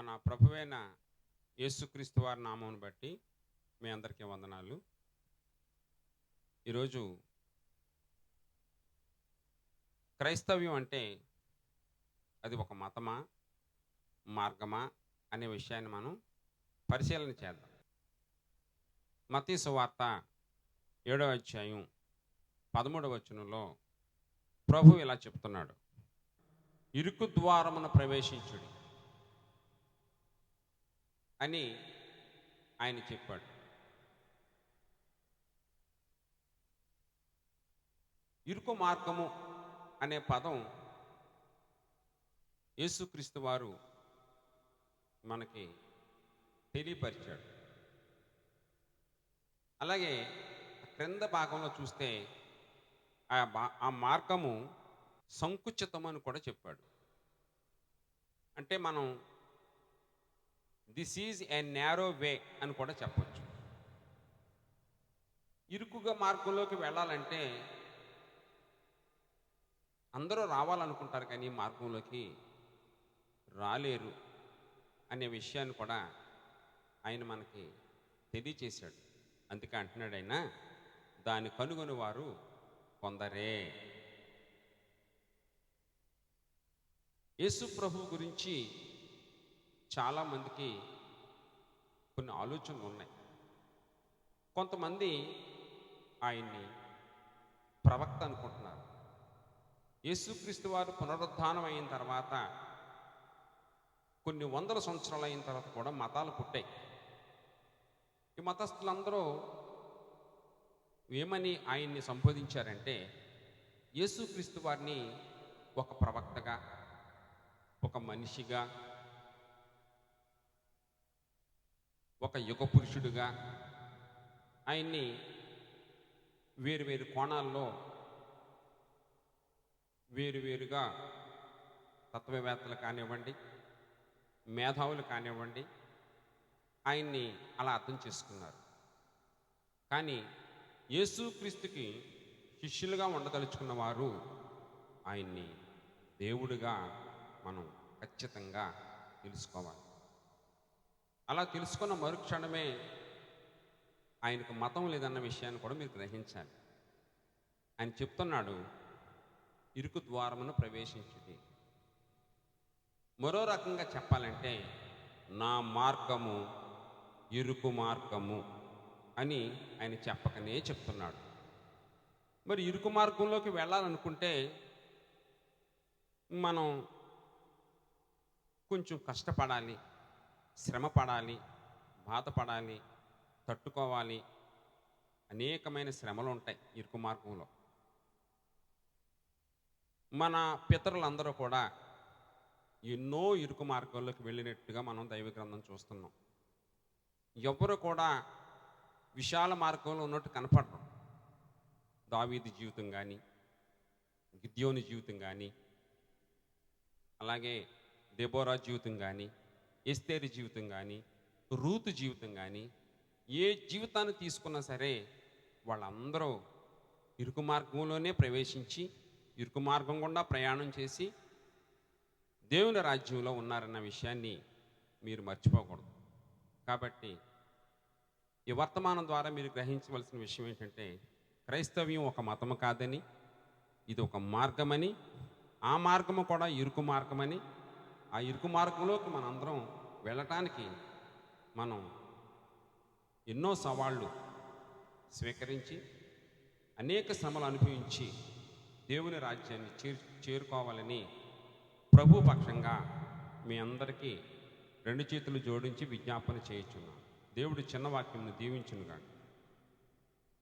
మన ప్రభువైన యేసుక్రీస్తు వారి నామం బట్టి మీ అందరికీ వందనాలు. ఈరోజు క్రైస్తవ్యం అంటే అది ఒక మతమా మార్గమా అనే విషయాన్ని మనం పరిశీలన చేద్దాం. మతీ సువార్త ఏడవ అధ్యాయం పదమూడవ వచనంలో ప్రభు ఇలా చెప్తున్నాడు. ఇరుకు ద్వారమున ప్రవేశించుడు. అని ఆయన చెప్పాడు. ఇరుకు మార్గము అనే పదం యేసుక్రీస్తు వారు మనకి తెలియపరిచాడు. అలాగే క్రింద భాగంలో చూస్తే ఆ ఆ మార్గము సంకుచితం అని కూడా చెప్పాడు. అంటే మనం this is a narrow way అని కూడా చెప్పచ్చు. ఇరుకుగా మార్గంలోకి వెళ్ళాలంటే అందరూ రావాలనుకుంటారు కానీ మార్గంలోకి రాలేరు అనే విషయాన్ని కూడా ఆయన మనకి తెలియచేశాడు. అందుకే అంటున్నాడు ఆయన దాన్ని కనుగొని వారు కొందరే. యేసు ప్రభు గురించి చాలామందికి కొన్ని ఆలోచనలు ఉన్నాయి. కొంతమంది ఆయన్ని ప్రవక్త అనుకుంటున్నారు. యేసుక్రీస్తు వారు పునరుద్ధానం అయిన తర్వాత కొన్ని వందల సంవత్సరాలు అయిన తర్వాత కూడా మతాలు పుట్టాయి. ఈ మతస్థులందరూ ఏమని ఆయన్ని సంబోధించారంటే యేసుక్రీస్తు వారిని ఒక ప్రవక్తగా ఒక మనిషిగా ఒక యుగ పురుషుడుగా ఆయన్ని వేరు వేరు కోణాల్లో వేరువేరుగా తత్వవేత్తలు కానివ్వండి మేధావులు కానివ్వండి ఆయన్ని అలా అర్థం చేసుకున్నారు. కానీ యేసుక్రీస్తుకి శిష్యులుగా ఉండదలుచుకున్న వారు ఆయన్ని దేవుడిగా మనం ఖచ్చితంగా తెలుసుకోవాలి. అలా తెలుసుకున్న మరుక్షణమే ఆయనకు మతం లేదన్న విషయాన్ని కూడా మీరు గ్రహించాలి. ఆయన చెప్తున్నాడు ఇరుకు ద్వారమును ప్రవేశించింది మరో రకంగా చెప్పాలంటే నా మార్గము ఇరుకు మార్గము అని ఆయన చెప్పకనే చెప్తున్నాడు. మరి ఇరుకు మార్గంలోకి వెళ్ళాలనుకుంటే మనం కొంచెం కష్టపడాలి. శ్రమ పడాలి బాధపడాలి తట్టుకోవాలి. అనేకమైన శ్రమలు ఉంటాయి ఇరుకు మార్గంలో మన పితరులందరూ కూడా ఎన్నో ఇరుకు మార్గంలోకి వెళ్ళినట్టుగా మనం దైవ గ్రంథం చూస్తున్నాం. ఎవరు కూడా విశాల మార్గంలో ఉన్నట్టు కనపడరు. దావీది జీవితం కానీ గిద్యోని జీవితం కానీ అలాగే దెబోరా జీవితం కానీ ఎస్తేరి జీవితం కానీ రూతు జీవితం కానీ ఏ జీవితాన్ని తీసుకున్నా సరే వాళ్ళందరూ ఇరుకు మార్గంలోనే ప్రవేశించి ఇరుకు మార్గం గుండా ప్రయాణం చేసి దేవుని రాజ్యంలో ఉన్నారన్న విషయాన్ని మీరు మర్చిపోకూడదు. కాబట్టి ఈ వర్తమానం ద్వారా మీరు గ్రహించవలసిన విషయం ఏంటంటే క్రైస్తవ్యం ఒక మతము కాదని ఇది ఒక మార్గమని ఆ మార్గము కూడా ఇరుకు మార్గమని ఆ ఇరుకు మార్గంలోకి మనందరం వెళ్ళటానికి మనం ఎన్నో సవాళ్ళు స్వీకరించి అనేక శ్రమలు అనుభవించి దేవుని రాజ్యాన్ని చేరు చేరుకోవాలని ప్రభు పక్షంగా మీ అందరికీ రెండు చేతులు జోడించి విజ్ఞాపన చేయుచున్నాను. దేవుడు చిన్న వాక్యంను దీవించునుగాక.